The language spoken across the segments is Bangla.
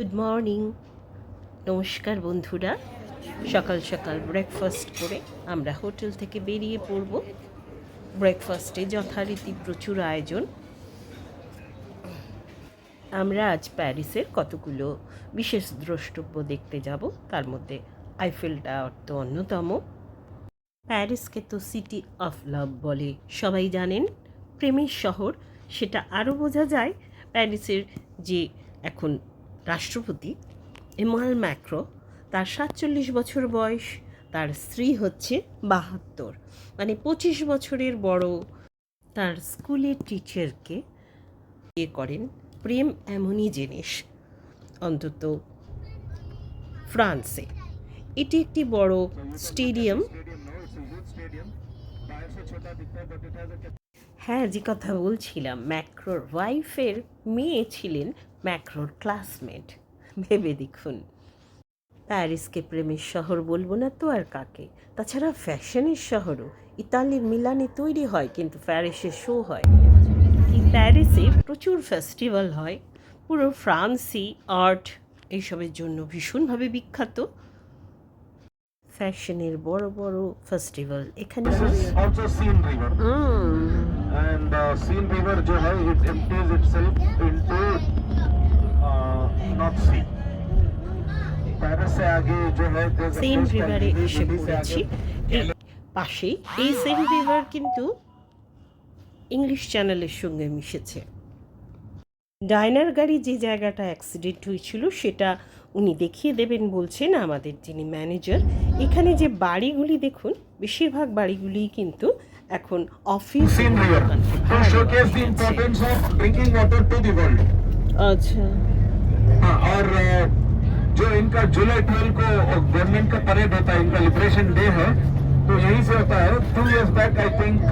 গুড মর্নিং নমস্কার বন্ধুরা। সকাল সকাল ব্রেকফাস্ট করে আমরা হোটেল থেকে বেরিয়ে পড়ব। ব্রেকফাস্টে যথারীতি প্রচুর আয়োজন। আমরা আজ প্যারিসের কতগুলো বিশেষ দ্রষ্টব্য দেখতে যাব, তার মধ্যে আইফেল টাওয়ার তো অন্যতম। প্যারিসকে তো সিটি অফ লাভ বলে সবাই জানেন। প্রেমের শহর, সেটা আরও বোঝা যায়। প্যারিসের যে এখন রাষ্ট্রপতি এমাল ম্যাক্রো, তার সাতচল্লিশ বছর বয়স, তার স্ত্রী হচ্ছে বাহাত্তর। মানে পঁচিশ বছরের বড় তার স্কুলের টিচারকে ইয়ে করেন প্রেম এমনই জিনিস, অন্তত ফ্রান্সে। এটি একটি বড় স্টেডিয়াম। হ্যাঁ যে কথা বলছিলাম। ম্যাক্রোর ওয়াইফের মেয়ে ছিলেন ম্যাক্রোর ক্লাসমেট। ভেবে দেখুন। প্যারিসকে প্রেমের শহর বলব না তো আর কাকে? তাছাড়া ফ্যাশনের শহরও। ইতালির মিলানে তৈরি হয় কিন্তু প্যারিসে শো হয়। এই প্যারিসে প্রচুর ফেস্টিভ্যাল হয়। পুরো ফ্রান্সি আর্ট এইসবের জন্য ভীষণভাবে বিখ্যাত। ফ্যাশনের বড় বড় ফেস্টিভ্যাল এখানে This is also Seine River, hmm. And uh, Seine River जो है it empties itself into same রিভারে এসে পড়েছি। পাশেই এই সেম রিভার কিন্তু ইংলিশ চ্যানেলের সঙ্গে মিশেছে। ডাইনার গাড়ি যে জায়গাটা অ্যাক্সিডেন্ট হয়েছিল সেটা উনি দেখিয়ে দেবেন বলছেন আমাদের যিনি ম্যানেজার এখানে যে বাড়িগুলি দেখুন বেশিরভাগ বাড়িগুলি কিন্তু এখন অফিস আচ্ছা। और uh, जो इनका जुलाई 12 को गवर्नमेंट का परेड होता है इनका लिबरेशन डे है तो यहीं से होता है two years back I think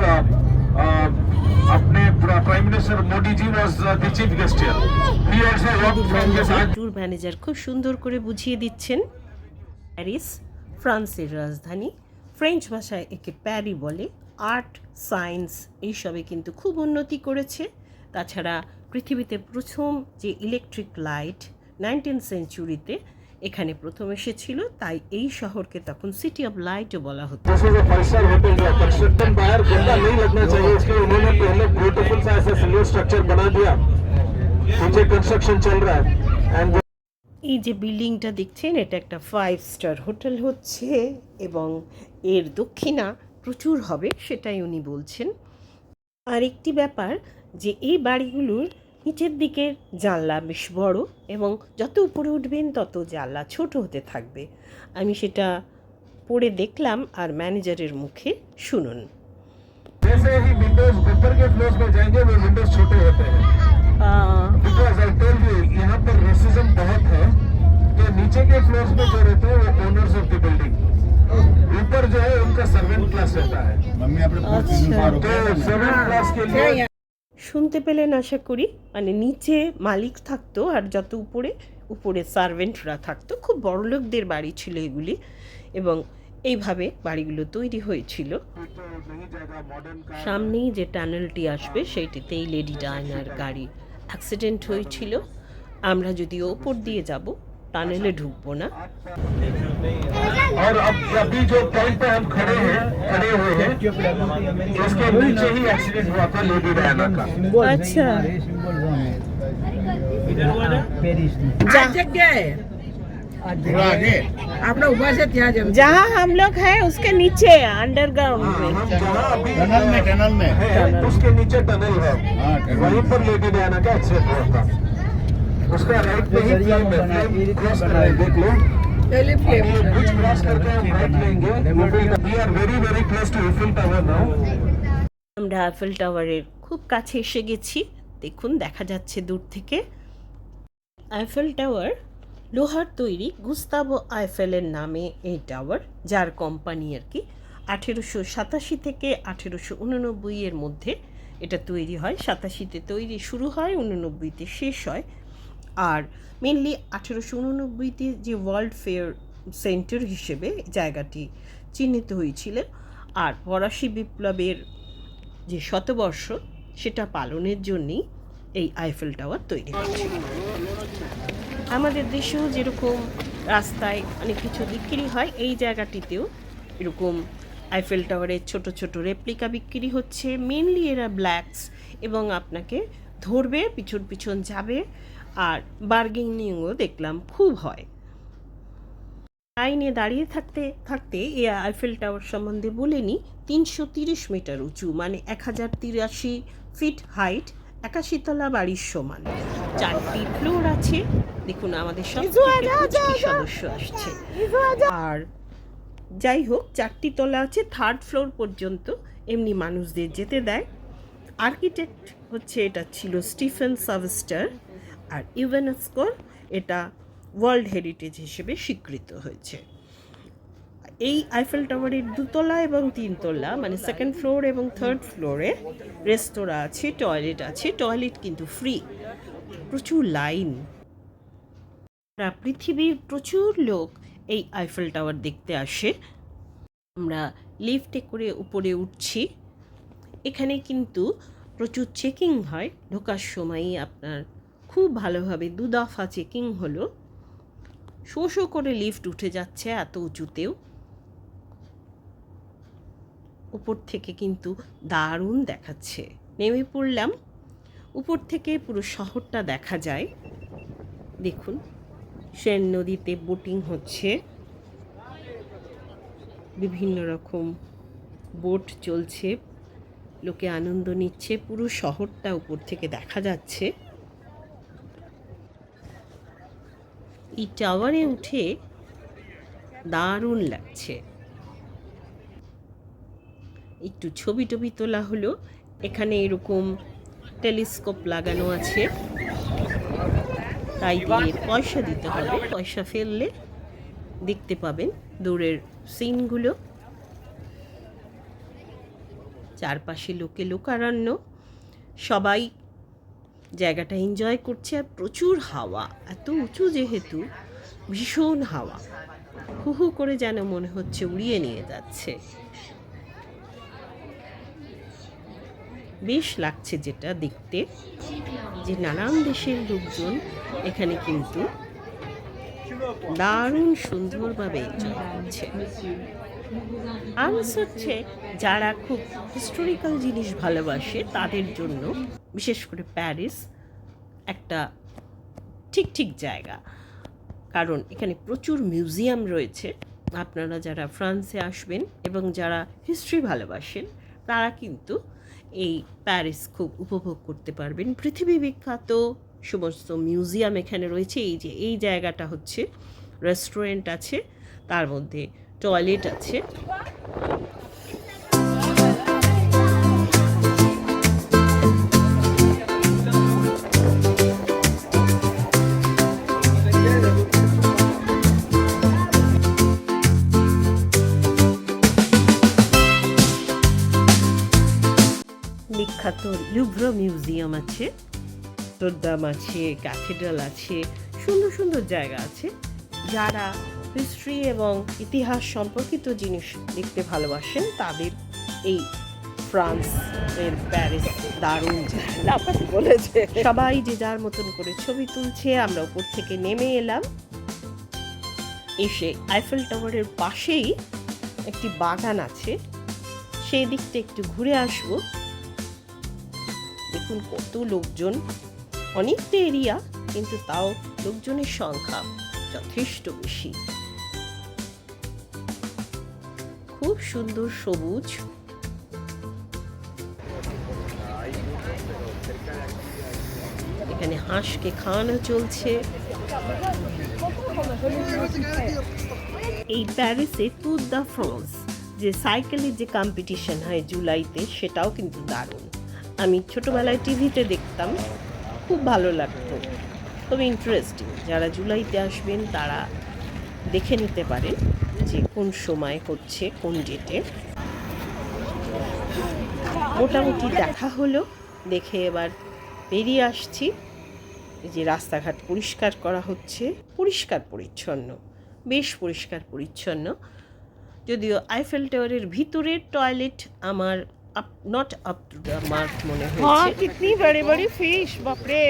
अपने prime minister Modi ji was the chief guest here he also work from this tour manager খুব সুন্দর করে বুঝিয়ে দিচ্ছেন প্যারিস ফ্রান্সের রাজধানী ফ্রেঞ্চ ভাষায় একে প্যারি বলে আর্ট সায়েন্স এইসবে কিন্তু খুব উন্নতি করেছে তাছাড়া পৃথিবীতে প্রথম যে ইলেকট্রিক লাইট নাইনটিন সেঞ্চুরিতে এখানে প্রথম এসেছিল তাই এই শহরকে তখন সিটি অফ লাইটও বলা হতো। এই যে বিল্ডিংটা দেখছেন এটা একটা ফাইভ স্টার হোটেল হচ্ছে এবং এর দক্ষিণা প্রচুর হবে সেটাই উনি বলছেন। আর একটি ব্যাপার যে এই বাড়িগুলোর নিচের দিকের জানলা বেশ বড় এবং যত উপরে উঠবেন তত জানলা ছোট হতে থাকবে আমি সেটা পড়ে দেখলাম আর ম্যানেজারের মুখে শুনুন जैसे ही विंडोज ऊपर के फ्लोर्स में जाएंगे वो विंडोज छोटे होते हैं बिकॉज आई टोल्ड यू यहाँ पर रेसिज्म बहुत है तो नीचे के फ्लोर्स में जो रहते हैं वो ओनर्स ऑफ द बिल्डिंग ऊपर जो है उनका सर्वेंट क्लास रहता है मम्मी अपने पूरे अच्छा। तीन बार तो सर्वेंट क्लास के लिए শুনতে পেলেন আশা করি। মানে নিচে মালিক থাকতো আর যত উপরে উপরে সার্ভেন্টরা থাকতো, খুব বড়লোকদের বাড়ি ছিল এগুলি এবং এইভাবে বাড়িগুলো তৈরি হয়েছিল। সামনেই যে টানেলটি আসবে, সেইটিতেই লেডি ডায়নার গাড়ি অ্যাক্সিডেন্ট হয়েছিল। আমরা যদি ওপর দিয়ে যাব टानेले ढूंढो ना। और अब अभी जो पॉइंट पे हम खड़े हैं खड़े हुए हैं इसके नीचे ही एक्सीडेंट हुआ था लेडी डायना का। अच्छा। जहाँ हम लोग हैं उसके नीचे अंडरग्राउंड हाँ, में। टनल में टनल में। उसके नीचे टनल है। हाँ, वहीं पर लेडी डायना का एक्सीडेंट हुआ था। उसका राइट में ही फ्लेम है फ्लेम क्रॉस कर रहे हैं देख लो। पहले फ्लेम क्रॉस राइट लेंगे। We are very very close to tower now আমরা আইফেল টাওয়ারের খুব কাছে এসে গেছি। দেখুন দেখা যাচ্ছে দূর থেকে। আইফেল টাওয়ার লোহার তৈরি গুস্তাবো আইফেলের নামে এই টাওয়ার যার কোম্পানি আর কি আঠেরোশো সাতাশি থেকে আঠেরোশো উননব্বই এর মধ্যে এটা তৈরি হয়। সাতাশিতে তৈরি শুরু হয় উননব্বইতে শেষ হয়। আর মেনলি আঠেরোশো উননব্বইতে যে ওয়ার্ল্ড ফেয়ার সেন্টার হিসেবে জায়গাটি চিহ্নিত হয়েছিল আর ফরাসি বিপ্লবের যে শতবর্ষ সেটা পালনের জন্যই এই আইফেল টাওয়ার তৈরি হয়েছিল আমাদের দেশেও যেরকম রাস্তায় অনেক কিছু বিক্রি হয়, এই জায়গাটিতেও এরকম আইফেল টাওয়ারের ছোট ছোট রেপ্লিকা বিক্রি হচ্ছে। মেনলি এরা ব্ল্যাকস এবং আপনাকে ধরবে, পিছন পিছন যাবে। আর বার্গেনিংও দেখলাম খুব হয়। লাইনে দাঁড়িয়ে থাকতে থাকতে এ আইফেল টাওয়ার সম্বন্ধে বলে নিই তিনশো তিরিশ মিটার উঁচু মানে এক হাজার তিরাশি ফিট হাইট একাশি তলা বাড়ির সমান। চারটি ফ্লোর আছে। দেখুন আমাদের সব সদস্য আসছে। আর যাই হোক চারটি তলা আছে থার্ড ফ্লোর পর্যন্ত এমনি মানুষদের যেতে দেয়। আর্কিটেক্ট হচ্ছে এটা ছিল স্টিফেন সাভেস্টার আর ইউনেস্কোর এটা ওয়ার্ল্ড হেরিটেজ হিসেবে স্বীকৃত হয়েছে। এই আইফেল টাওয়ারের দুতলা এবং তিনতলা মানে সেকেন্ড ফ্লোর এবং থার্ড ফ্লোরে রেস্তোরাঁ আছে টয়লেট আছে টয়লেট কিন্তু ফ্রি প্রচুর লাইন পৃথিবীর প্রচুর লোক এই আইফেল টাওয়ার দেখতে আসে। আমরা লিফটে করে উপরে উঠছি। এখানে কিন্তু প্রচুর চেকিং হয়। ঢোকার সময়ই আপনার খুব ভালোভাবে দু দফা চেকিং হলো। শো শো করে লিফট উঠে যাচ্ছে এত উঁচুতেও। উপর থেকে কিন্তু দারুণ দেখাচ্ছে। নেমে পড়লাম। উপর থেকে পুরো শহরটা দেখা যায়। দেখুন, সেন নদীতে বোটিং হচ্ছে। বিভিন্ন রকম বোট চলছে। লোকে আনন্দ নিচ্ছে। পুরো শহরটা উপর থেকে দেখা যাচ্ছে। এই টাওয়ারে উঠে দারুণ লাগছে। একটু ছবি টবি তোলা হলো। এখানে এরকম টেলিস্কোপ লাগানো আছে। তাই দিয়ে পয়সা দিতে হবে। পয়সা ফেললে দেখতে পাবেন দূরের সিনগুলো। চারপাশে লোকে লোকারণ্য। সবাই জায়গাটা এনজয় করছে আর প্রচুর হাওয়া, এত উঁচু যেহেতু, ভীষণ হাওয়া। হু হু করে যেন মনে হচ্ছে উড়িয়ে নিয়ে যাচ্ছে। বেশ লাগছে যেটা দেখতে, যে নানান দেশের লোকজন এখানে কিন্তু দারুণ সুন্দরভাবে আর হচ্ছে যারা খুব হিস্টোরিক্যাল জিনিস ভালোবাসে তাদের জন্য বিশেষ করে প্যারিস, একটা ঠিক ঠিক জায়গা। কারণ এখানে প্রচুর মিউজিয়াম রয়েছে। আপনারা যারা ফ্রান্সে আসবেন এবং যারা হিস্ট্রি ভালোবাসেন, তারা কিন্তু এই প্যারিস খুব উপভোগ করতে পারবেন। পৃথিবী বিখ্যাত সমস্ত মিউজিয়াম এখানে রয়েছে। এই যে, এই জায়গাটা হচ্ছে, রেস্টুরেন্ট আছে, তার মধ্যে টয়লেট আছে। লুভ্র মিউজিয়াম আছে তোরদাম আছে ক্যাথেড্রাল আছে সুন্দর সুন্দর জায়গা আছে যারা হিস্ট্রি এবং ইতিহাস সম্পর্কিত জিনিস দেখতে ভালোবাসেন তাদের এই ফ্রান্স এর প্যারিস দারুণ বলেছে। সবাই যে যার মতন করে ছবি তুলছে আমরা উপর থেকে নেমে এলাম। এসে আইফেল টাওয়ারের পাশেই একটি বাগান আছে। সেই দিকটা একটু ঘুরে আসব। দেখুন কত লোকজন। অনেকটা এরিয়া, কিন্তু তাও লোকজনের সংখ্যা যথেষ্ট বেশি। খুব সুন্দর সবুজ। এখানে হাঁসকে খাওয়ানো চলছে। এই প্যারিসে ট্যুর দ্য ফ্রান্স যে সাইকেলের যে কম্পিটিশন হয় জুলাইতে, সেটাও কিন্তু দারুণ। আমি ছোটোবেলায় টিভিতে দেখতাম, খুব ভালো লাগতো। খুব ইন্টারেস্টিং যারা জুলাইতে আসবেন তারা দেখে নিতে পারেন যে কোন সময় হচ্ছে, কোন ডেটে মোটামুটি দেখা হলো, দেখে এবার বেরিয়ে আসছি যে রাস্তাঘাট পরিষ্কার করা হচ্ছে, পরিষ্কার পরিচ্ছন্ন, বেশ পরিষ্কার পরিচ্ছন্ন। যদিও আইফেল টাওয়ারের ভিতরের টয়লেট আমার up not up to the mark মনে हाँ হয়েছে कितनी बड़ी बड़ी फिश बाप रे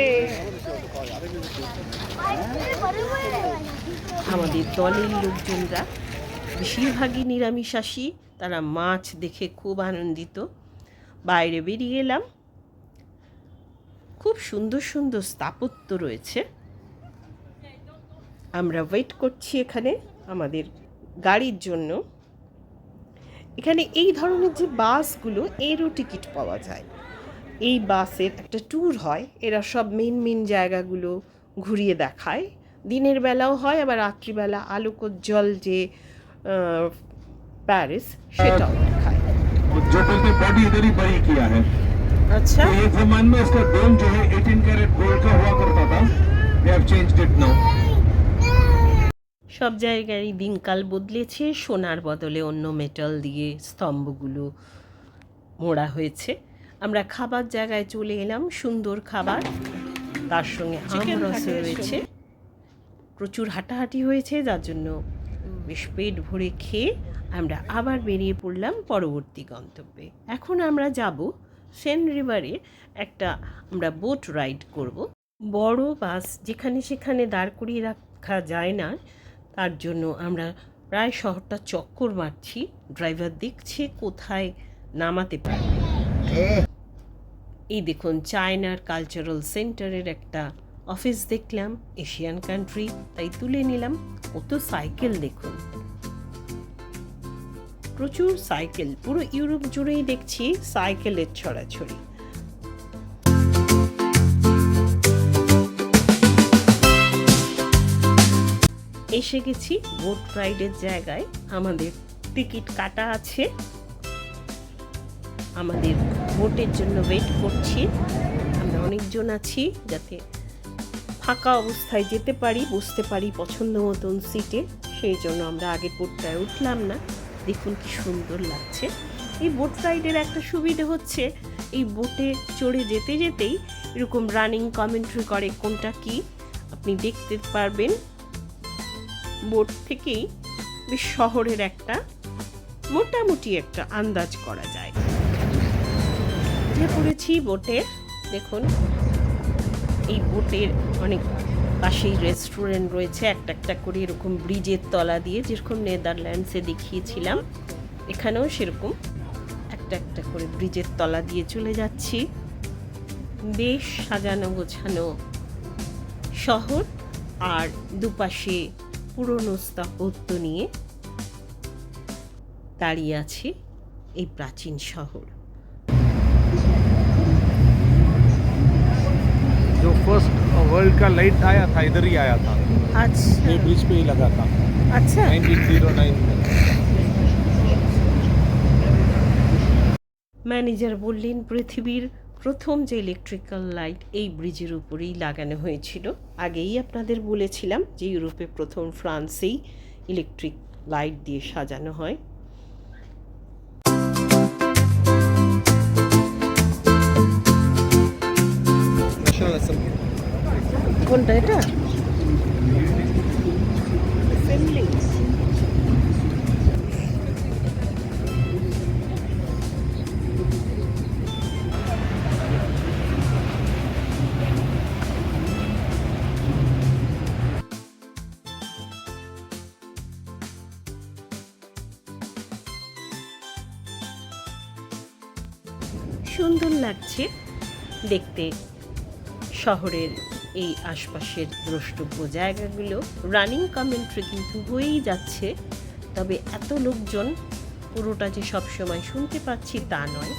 আমাদের দলের লোকজনরা বেশিরভাগই নিরামিষাশী তারা মাছ দেখে খুব আনন্দিত বাইরে বেরিয়ে এলাম খুব সুন্দর সুন্দর স্থাপত্য রয়েছে আমরা ওয়েট করছি এখানে আমাদের গাড়ির জন্য এখানে এই ধরনের যে বাসগুলো এরও টিকিট পাওয়া যায় এই বাসের একটা ট্যুর হয় এরা সব মেন মেন জায়গাগুলো ঘুরিয়ে দেখায় দিনের বেলাও হয় আবার রাত্রিবেলা আলোকোজ্জ্বল যে আহ, প্যারিস সেটাও দেখায় जो बोलते बॉडी इधर ही बड़ी किया है আচ্ছা तो एक जमाने में इसका डोम जो है 18 कैरेट गोल्ड का हुआ करता था they have changed it now সব জায়গায় দিনকাল বদলেছে সোনার বদলে অন্য মেটাল দিয়ে স্তম্ভগুলো মোড়া হয়েছে। আমরা খাবার জায়গায় চলে এলাম সুন্দর খাবার। তার সঙ্গে আমরস রয়েছে। প্রচুর হাঁটাহাঁটি হয়েছে যার জন্য বেশ পেট ভরে খেয়ে আমরা আবার বেরিয়ে পড়লাম পরবর্তী গন্তব্যে। এখন আমরা যাব সেন রিভারে একটা আমরা বোট রাইড করব। বড় বাস যেখানে সেখানে দাঁড় করিয়ে রাখা যায় না। তার জন্য আমরা প্রায় শহরটা চক্কর মারছি। ড্রাইভার দেখছে কোথায় নামাতে পারবে এই দেখুন, চায়নার কালচারাল সেন্টারের একটা অফিস দেখলাম, এশিয়ান কান্ট্রি, তাই তুলে নিলাম। কত সাইকেল দেখুন। প্রচুর সাইকেল, পুরো ইউরোপ জুড়েই দেখছি সাইকেলের ছড়াছড়ি। এসে গেছি বোট রাইডের জায়গায়। আমাদের টিকিট কাটা আছে। আমাদের বোটের জন্য ওয়েট করছি। আমরা অনেকজন আছি যাতে ফাঁকা অবস্থায় যেতে পারি, বসতে পারি পছন্দ মতন সিটে সেই জন্য আমরা আগের বোটটায় উঠলাম না। দেখুন কি সুন্দর লাগছে। এই বোট রাইডের একটা সুবিধে হচ্ছে, এই বোটে চড়ে যেতে যেতেই এরকম রানিং কমেন্ট্রি করে কোনটা কি। আপনি দেখতে পারবেন। বোট থেকেই বেশ শহরের একটা, মোটামুটি একটা আন্দাজ করা যায়। উঠে পড়েছি বোটে দেখুন। এই বোটের অনেক পাশেই রেস্টুরেন্ট রয়েছে, একটা একটা করে এরকম ব্রিজের তলা দিয়ে, যেরকম নেদারল্যান্ডসে দেখিয়েছিলাম। এখানেও সেরকম একটা একটা করে ব্রিজের তলা দিয়ে চলে যাচ্ছি। বেশ সাজানো গোছানো শহর, আর দুপাশে পুরনো স্থাপত্য নিয়ে দাঁড়িয়ে আছে এই প্রাচীন শহর जो फर्स्ट वर्ल्ड का लाइट आया था इधर ही आया था আচ্ছা ये ब्रिज पे ही लगा था আচ্ছা 1909 में ম্যানেজার বললেন পৃথিবীর প্রথম যে ইলেকট্রিক্যাল লাইট এই ব্রিজের উপরেই লাগানো হয়েছিল আগেই আপনাদের বলেছিলাম যে ইউরোপে প্রথম ফ্রান্সেই ইলেকট্রিক লাইট দিয়ে সাজানো হয়। কোনটা এটা? লাগছে দেখতে শহরের এই আশপাশের দ্রষ্টব্য জায়গাগুলো রানিং কমেন্ট্রি কিন্তু হয়েই যাচ্ছে তবে এত লোকজন পুরোটা যে সবসময় শুনতে পাচ্ছি তা নয়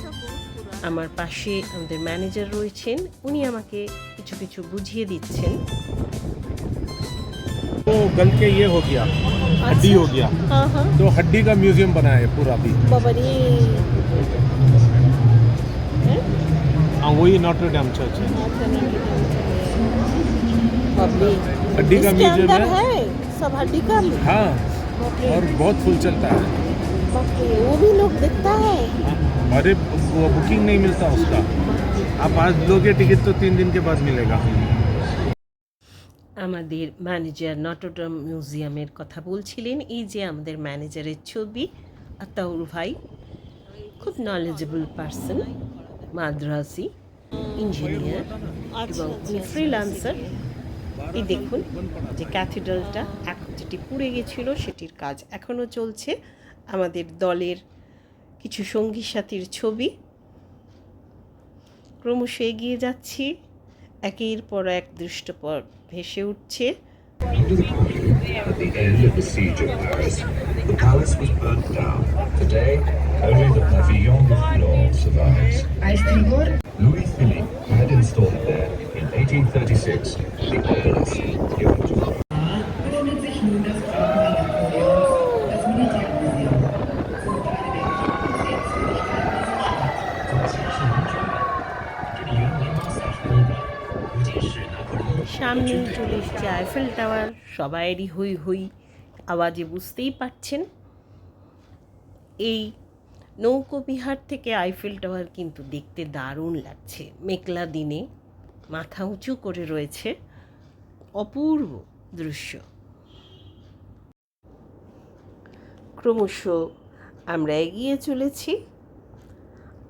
আমার পাশে আমাদের ম্যানেজার রয়েছেন উনি আমাকে কিছু কিছু বুঝিয়ে দিচ্ছেন तो गल के ये हो गया हड्डी हो गया হ্যাঁ হ্যাঁ तो हड्डी का म्यूजियम बनाया है पूरा भी वही नॉटर डैम चर्च है बाबरे हड्डी का इसके म्यूजियम अंदर है है सब हड्डी का हाँ बापरे और बहुत फुल चलता है बापरे वो भी लोग देखता है अरे वो बुकिंग नहीं मिलता उसका आप आज लोगे टिकट तो तीन दिन के बाद मिलेगा আমাদের ম্যানেজার নটরডাম মিউজিয়ামের কথা বলছিলেন এই যে আমাদের ম্যানেজারের ছবি আতাউর ভাই খুব নলেজেবল পার্সন মাদ্রাসি ইঞ্জিনিয়ার এবং উনি ফ্রিল্যান্সার এই দেখুন যে ক্যাথিড্রালটা এখন যেটি পুড়ে গেছিল সেটির কাজ এখনও চলছে। আমাদের দলের কিছু সঙ্গী সাথীর ছবি। ক্রমশ এগিয়ে যাচ্ছি। একের পর এক দৃশ্যপট ভেসে উঠছে। At the end of the siege of Paris, the palace was burnt down. Today, only the pavillon de Flore survives. Louis Philippe had installed there in 1836 the. Grundlage der সামনেই চলে এসছে আইফেল টাওয়ার সবাইয়েরই হই হই আওয়াজে বুঝতেই পারছেন এই নৌকোবিহার থেকে আইফেল টাওয়ার কিন্তু দেখতে দারুণ লাগছে। মেঘলা দিনে মাথা উঁচু করে রয়েছে অপূর্ব দৃশ্য। ক্রমশ আমরা এগিয়ে চলেছি।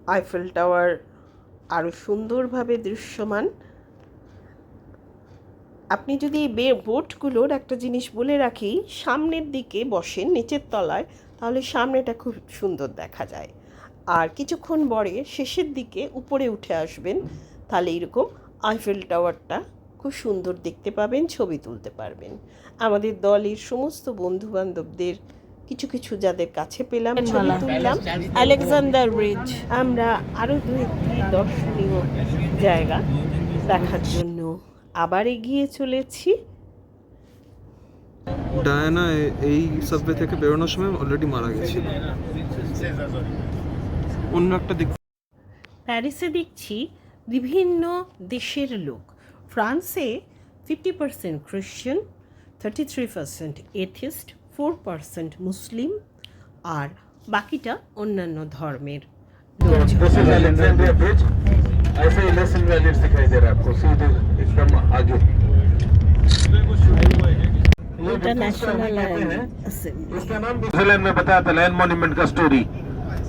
আইফেল টাওয়ার আরও সুন্দরভাবে দৃশ্যমান। আপনি যদি বোটগুলোর একটা জিনিস বলে রাখি, সামনের দিকে বসেন, নিচের তলায় তাহলে সামনেটা খুব সুন্দর দেখা যায়। আর কিছুক্ষণ পরে শেষের দিকে উপরে উঠে আসবেন তাহলে এরকম আইফেল টাওয়ারটা খুব সুন্দর দেখতে পাবেন ছবি তুলতে পারবেন। আমাদের দলের সমস্ত বন্ধু বান্ধবদের কিছু কিছু যাদের কাছে পেলাম ছবি তুললাম। আলেকজান্ডার ব্রিজ আমরা আরও দু একটি দর্শনীয় জায়গা দেখার জন্য আবার এগিয়ে চলেছি। ডায়ানা এ- এই সাবওয়ে থেকে বেরোনোর সময় অলরেডি মারা গেছিল অন্য একটা দিক প্যারিসে দেখছি বিভিন্ন দেশের লোক ফ্রান্সে fifty percent Christian thirty three percent atheist four percent Muslim আর বাকিটা অন্যান্য ধর্মের লোকজন दिस इज अलेक्जेंड्रिया ब्रिज ऐसे ही लेस इनवैलिड दिखाई दे रहा है आपको सीधे एकदम आगे ये এটা British ন্যাশনাল army कहते हैं অ্যাসেম্বলি इसका नाम न्यूजीलैंड में बताया था लैंड मॉन्यूमेंट का स्टोरी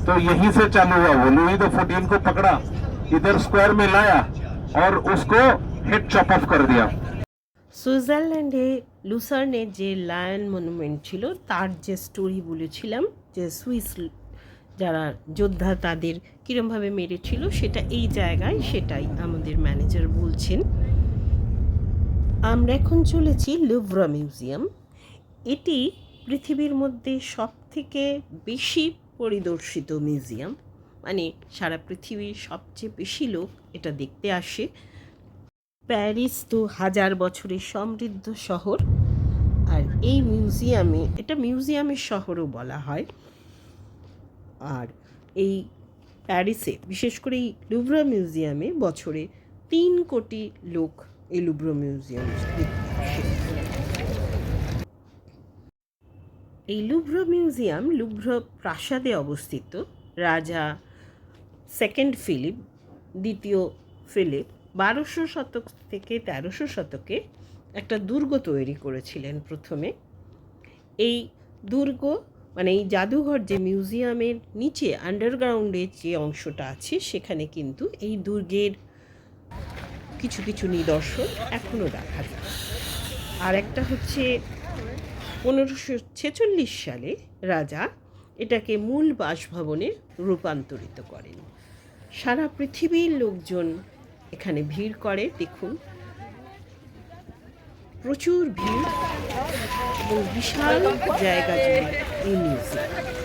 तो यहीं से चालू हुआ वो लुई द फोर्टीन को पकड़ा इधर स्क्वायर में लाया और उसको हेड चॉप ऑफ कर दिया সুইজারল্যান্ডে লুসার্নে যে লায়ন মনুমেন্ট ছিল তার যে স্টোরি বলেছিলাম যে সুইস ল- যারা যোদ্ধা তাদের কীরমভাবে মেরেছিল সেটা এই জায়গায় সেটাই আমাদের ম্যানেজার বলছেন আমরা এখন চলেছি লুভরা মিউজিয়াম। এটি পৃথিবীর মধ্যে সব থেকে বেশি পরিদর্শিত মিউজিয়াম। মানে সারা পৃথিবীর সবচেয়ে বেশি লোক এটা দেখতে আসে। প্যারিস তো হাজার বছরের সমৃদ্ধ শহর। আর এই মিউজিয়ামে, এটা মিউজিয়ামের শহরও বলা হয়। আর এই প্যারিসে, বিশেষ করে এই লুভরা মিউজিয়ামে বছরে তিন কোটি লোক এই লুভরা মিউজিয়াম এই লুভ্র মিউজিয়াম লুভ্র প্রাসাদে অবস্থিত। রাজা সেকেন্ড ফিলিপ, দ্বিতীয় ফিলিপ বারোশো শতক থেকে তেরোশো শতকে একটা দুর্গ তৈরি করেছিলেন প্রথমে। এই দুর্গ মানে এই জাদুঘর যে মিউজিয়ামের নিচে আন্ডারগ্রাউন্ডের যে অংশটা আছে, সেখানে কিন্তু এই দুর্গের কিছু কিছু নিদর্শন এখনও দেখা যায়। আর একটা হচ্ছে পনেরোশো ছেচল্লিশ সালে রাজা এটাকে মূল বাসভবনে রূপান্তরিত করেন। সারা পৃথিবীর লোকজন এখানে ভিড় করে, দেখুন। প্রচুর ভিড় এবং বিশাল জায়গা জুড়ে এই মিউজিয়াম।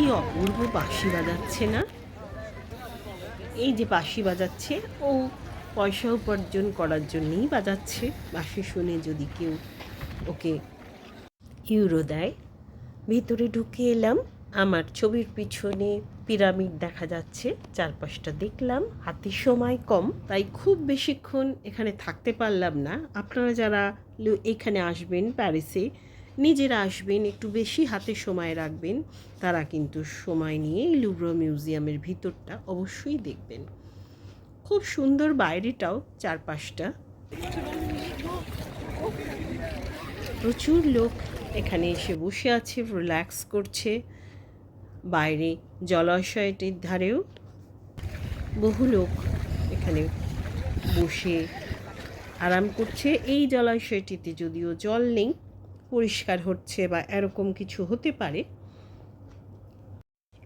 কি অপূর্ব বাঁশি বাজাচ্ছে না? এই যে বাঁশি বাজাচ্ছে, ও পয়সা উপার্জন করার জন্যই বাজাচ্ছে। বাঁশি শুনে যদি কেউ ওকে ইউরো দেয়, ভিতরে ঢুকে এলাম, আমার ছবির পিছনে পিরামিড দেখা যাচ্ছে, চারপাশটা দেখলাম, হাতে সময় কম, তাই খুব বেশিক্ষণ এখানে থাকতে পারলাম না। আপনারা যারা এখানে আসবেন প্যারিসে নিজেরা আসবেন, একটু বেশি হাতে সময় রাখবেন, তারা কিন্তু সময় নিয়ে এই মিউজিয়ামের ভিতরটা অবশ্যই দেখবেন। খুব সুন্দর বাইরেটাও চারপাশটা। প্রচুর লোক এখানে এসে বসে আছে রিল্যাক্স করছে। বাইরে জলাশয়টির ধারেও বহু লোক এখানে বসে আরাম করছে। এই জলাশয়টিতে যদিও জল নেই পরিষ্কার হচ্ছে বা এরকম কিছু হতে পারে,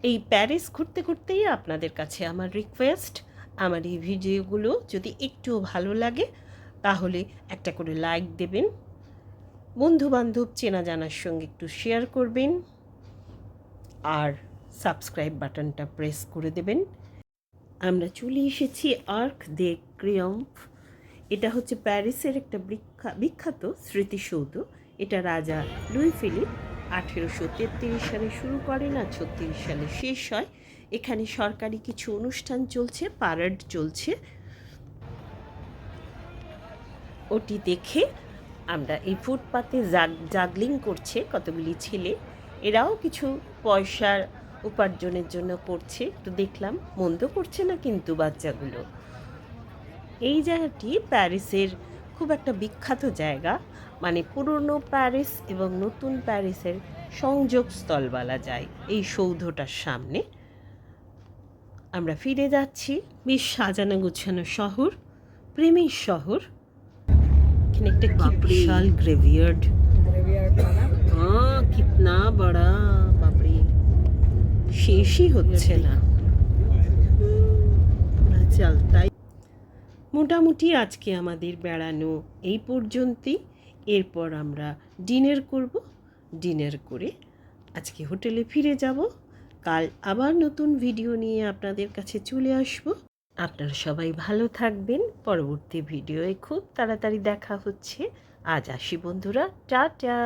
এই প্যারিস ঘুরতে ঘুরতেই আপনাদের কাছে আমার রিকোয়েস্ট আমার এই ভিডিওগুলো যদি একটুও ভালো লাগে, তাহলে একটা করে লাইক দেবেন। বন্ধু বান্ধব চেনা জানার সঙ্গে একটু শেয়ার করবেন। আর সাবস্ক্রাইব বাটনটা প্রেস করে দেবেন। আমরা চলে এসেছি আর্ক দে ক্রিয়ম্ফ এটা হচ্ছে প্যারিসের একটা বিখ্যা- বিখ্যাত স্মৃতিসৌধ। এটা রাজা লুই ফিলিপ আঠেরোশো তেত্রিশ সালে শুরু করেন আর ছত্রিশ সালে শেষ হয়। এখানে সরকারি কিছু অনুষ্ঠান চলছে প্যারেড চলছে। ওটি দেখে আমরা এই ফুটপাতে জাগ, জাগলিং করছে কতগুলি ছেলে। এরাও কিছু পয়সার উপার্জনের জন্য করছে। একটু দেখলাম, মন্দ করছে না কিন্তু বাচ্চাগুলো। এই জায়গাটি প্যারিসের খুব একটা বিখ্যাত জায়গা। মানে পুরনো প্যারিস এবং নতুন প্যারিসের সংযোগস্থল বলা যায় এই সৌধটার সামনে। আমরা ফিরে যাচ্ছি বেশ সাজানো গুছানো শহর প্রেমের শহর। এখানে একটা কি বিশাল গ্রেভিয়ার্ড কিতনা বড়া বাপরে। শেষই হচ্ছে না। চাল তাই মোটামুটি আজকে আমাদের বেড়ানো এই পর্যন্তই। এরপর আমরা ডিনার করব। ডিনার করে আজকে হোটেলে ফিরে যাব। কাল আবার নতুন ভিডিও নিয়ে আপনাদের কাছে চলে আসব। আপনারা সবাই ভালো থাকবেন। পরবর্তী ভিডিওয়ে খুব তাড়াতাড়ি দেখা হচ্ছে। আজ আসি বন্ধুরা, টাটা!